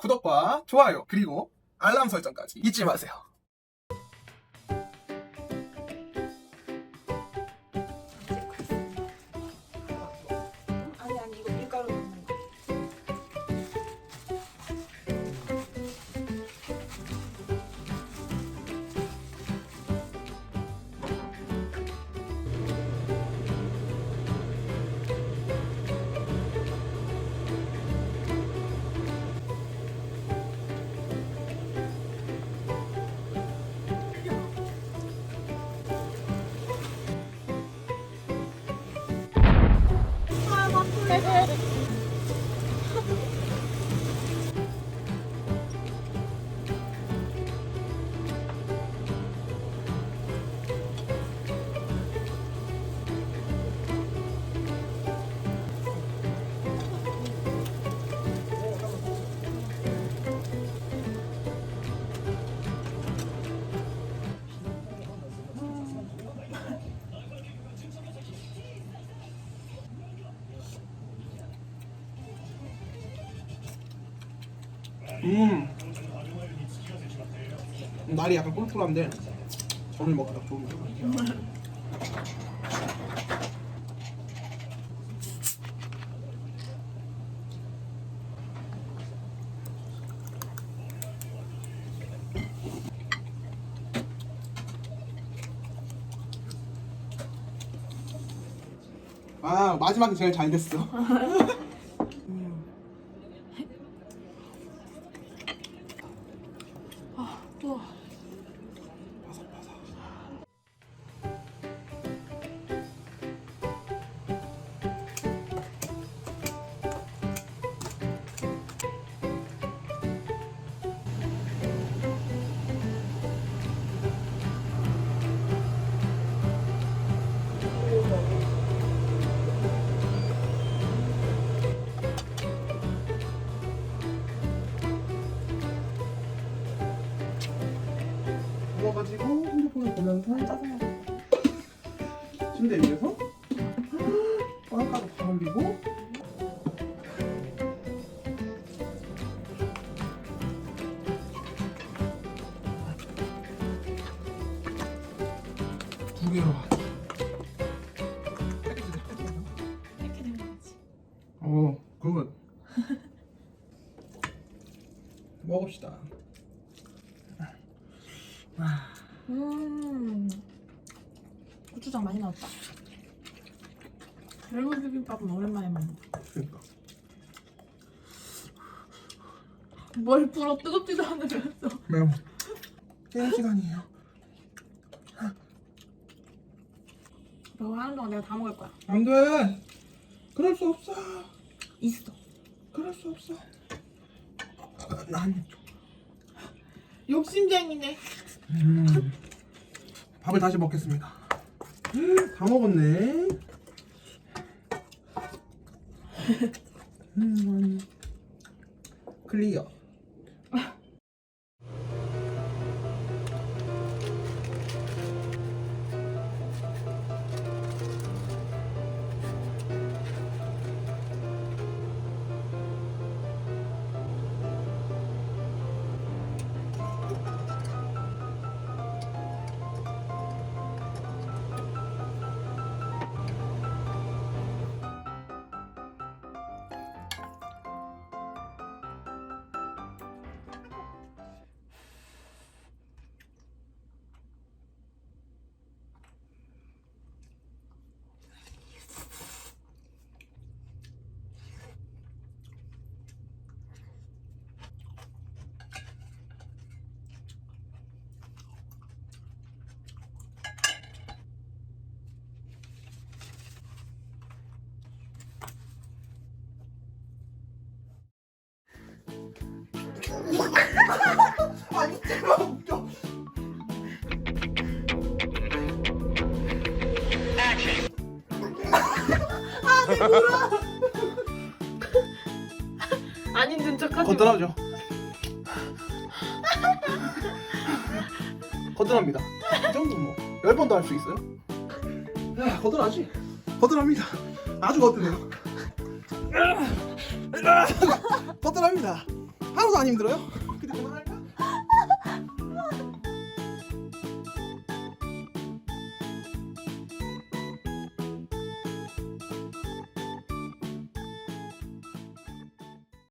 구독과 좋아요 그리고 알람 설정까지 잊지 마세요. 음. 날이 약간 꿀꿀한데 저를 먹기 딱 좋은 거. 아 마지막이 제일 잘 됐어. 哇 누워가지고 핸드폰을 보면서 짜증나. 침대 위에서 빵가루 다 올리고 두 개로 이렇게 되는 거지. 어 굿. 먹읍시다 음. 고추장 많이 나왔다. 레몬 비빔밥은 오랜만에 먹는다. 그러니까 뭘 불어 뜨겁지도 않으면서. 매워 게임 시간이에요 너 하는 동안 내가 다 먹을 거야. 안 돼 그럴 수 없어 있어. 그럴 수 없어 난 욕심쟁이네. 음, 밥을 다시 먹겠습니다. 음, 다 먹었네. 음, 클리어. 안 힘든 척하지. 거뜬하죠. 거뜬합니다. 이 정도 뭐열 번도 할 수 있어요? 야, 거뜬하지. 거뜬합니다. 아주 거뜬해요. 거뜬합니다. 하나도 안 힘들어요?